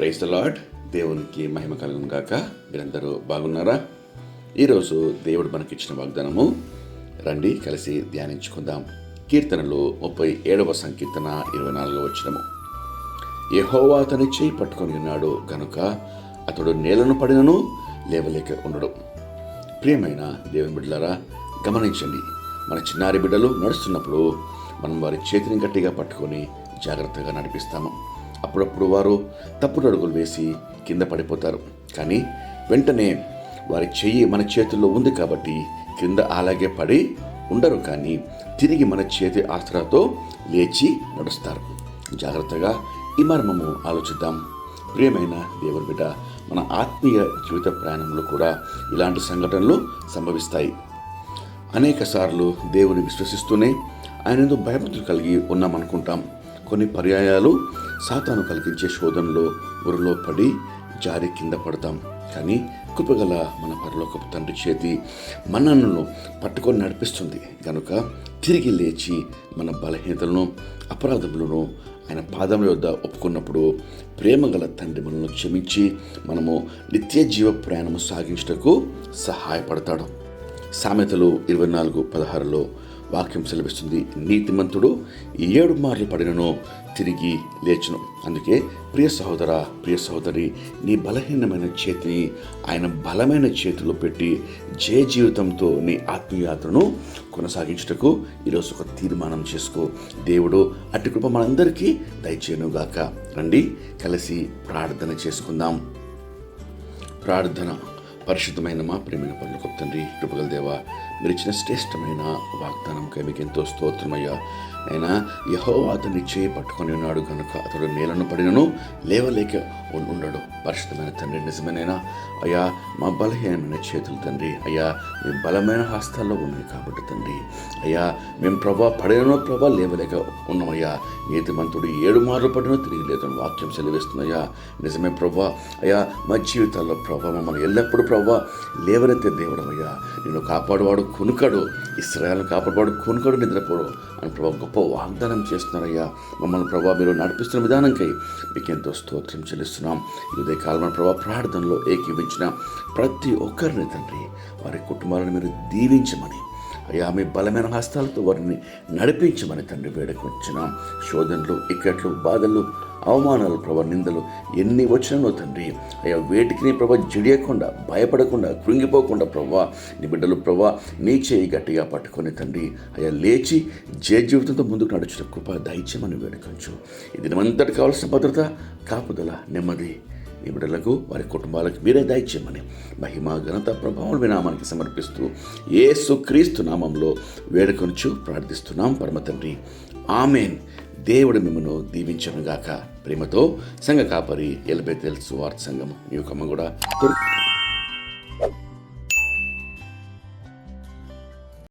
Price lord దేవునికి మహిమ కలుగును గాక. మీరందరూ బాగున్నారా? ఈరోజు దేవుడు మనకిచ్చిన వాగ్దానము రండి కలిసి ధ్యానించుకుందాం. కీర్తనలు ముప్పై ఏడవ సంకీర్తన ఇరవై నాలుగవ వచ్చినము యహోవా అతని చేయి పట్టుకొని ఉన్నాడు గనుక అతడు నేలను పడినను లేవలేక ఉండడు. ప్రియమైన దేవుని బిడ్డలారా గమనించండి. మన చిన్నారి బిడ్డలు నడుస్తున్నప్పుడు మనం వారి చేతిని గట్టిగా పట్టుకొని జాగ్రత్తగా నడిపిస్తాము. అప్పుడప్పుడు వారు తప్పుడు అడుగులు వేసి కింద పడిపోతారు. కానీ వెంటనే వారి చెయ్యి మన చేతుల్లో ఉంది కాబట్టి కింద అలాగే పడి ఉండరు కానీ తిరిగి మన చేతి ఆసరాతో లేచి నడుస్తారు. జాగ్రత్తగా ఈ మర్మము ఆలోచిద్దాం. ప్రియమైన దేవుని బిడ్డ మన ఆత్మీయ జీవిత ప్రయాణంలో కూడా ఇలాంటి సంఘటనలు సంభవిస్తాయి. అనేక సార్లు దేవుని విశ్వసిస్తూనే ఆయనందు భయభక్తులు కలిగి ఉన్నామనుకుంటాం. కొన్ని పర్యాయాలు సాతాను కలిగించే శోధనలో ఉరిలో పడి జారి కింద పడతాం. కానీ కృపగల మన పరలోకపు తండ్రి చేతి మనలను పట్టుకొని నడిపిస్తుంది. కనుక తిరిగి లేచి మన బలహీనతలను అపరాధములను ఆయన పాదముల యొద్ద ఒప్పుకున్నప్పుడు ప్రేమగల తండ్రి మనల్ని క్షమించి మనము నిత్య జీవ ప్రయాణము సాగించటకు సహాయపడతాడు. సామెతలు ఇరవై నాలుగు పదహారులో వాక్యం సెలవిస్తుంది. నీతిమంతుడు ఏడు మార్లు పడినను తిరిగి లేచును. అందుకే ప్రియ సహోదర ప్రియ సహోదరి నీ బలహీనమైన చేతిని ఆయన బలమైన చేతిలో పెట్టి జయ జీవితంతో నీ ఆత్మీయాత్రను కొనసాగించుటకు ఈరోజు ఒక తీర్మానం చేసుకో. దేవుడు అటు కృప మనందరికీ దయచేయనుగాక. రండి కలిసి ప్రార్థన చేసుకుందాం. ప్రార్థన. పరిశుద్ధమైన మా ప్రేమైన పనులకు తండ్రి కృపగల దేవ మీరు ఇచ్చిన శ్రేష్టమైన వాగ్దానంకై మీకు ఎంతో స్తోత్రమయ్యా అయినా యహో అతన్ని చేయి పట్టుకొని ఉన్నాడు కనుక అతడు నేలను పడినను లేవలేక ఉండడు. పరిశుద్ధమైన తండ్రి నిజమేనైనా? అయ్యా మా బలహీనమైన చేతులు తండ్రి అయ్యా మీ బలమైన హస్తాల్లో ఉన్నాయి కాబట్టి తండ్రి. అయ్యా మేము ప్రభా పడినో ప్రభా లేవలేక ఉన్నామయ్యా నీతిమంతుడు ఏడు మార్లు పడినో తిరిగి లేదని వాక్యం సెలవిస్తున్నాయా నిజమే ప్రభా. అయ్యా మా జీవితాల్లో ప్రభా మమ్మల్ని ఎల్లప్పుడూ ప్రభా లేవనెత్తే దేవుడమయ్యా నిన్ను కాపాడువాడు కొనుకడు ఇస్రాయల్ని కాపాడువాడు కొనుకడు నిద్రపోడు అని ప్రభావ గొప్ప వాగ్దానం చేస్తున్నారయ్యా. మమ్మల్ని ప్రభా మీరు నడిపిస్తున్న విధానంకై మీకు ఎంతో స్తోత్రం చెల్లిస్తున్నాం. ఇదే కాలం ప్రభా ప్రార్థనలో ఏకీవించిన ప్రతి ఒక్కరిని తండ్రి వారి కుటుంబాలను మీరు దీవించమని అయ్యా మీ బలమైన హస్తాలతో వారిని నడిపించమని తండ్రి వేడకు వచ్చిన. శోధనలు ఇక్కట్లు బాధలు అవమానాలు ప్రభ నిందలు ఎన్ని వచ్చినో తండ్రి అయ్యా వేటికి నీ జిడియకుండా జడియకుండా భయపడకుండా కృంగిపోకుండా ప్రభా నీ బిడ్డలు ప్రభా నీ చేయి గట్టిగా పట్టుకొని తండ్రి అయ్యా లేచి జయ జీవితంతో ముందుకు నడుచుట కృప దయచేమని వేడుకొంచు. ఇది దినమంతటి కావాల్సిన భద్రత కాపుదల నెమ్మది మీ బిడ్డలకు వారి కుటుంబాలకు మీరే దయచేయమని మహిమ ఘనత ప్రభావం వినామానికి సమర్పిస్తూ ఏసుక్రీస్తు నామంలో వేడుకొనుచు ప్రార్థిస్తున్నాం. పరమతండ్రి ఆమెన్. దేవుడు మిమ్మను దీవించనుగాక. ప్రేమతో సంఘ కాపరి ఎల్బెతెల్ సువార్త సంఘం న్యూ కమ్మ కూడా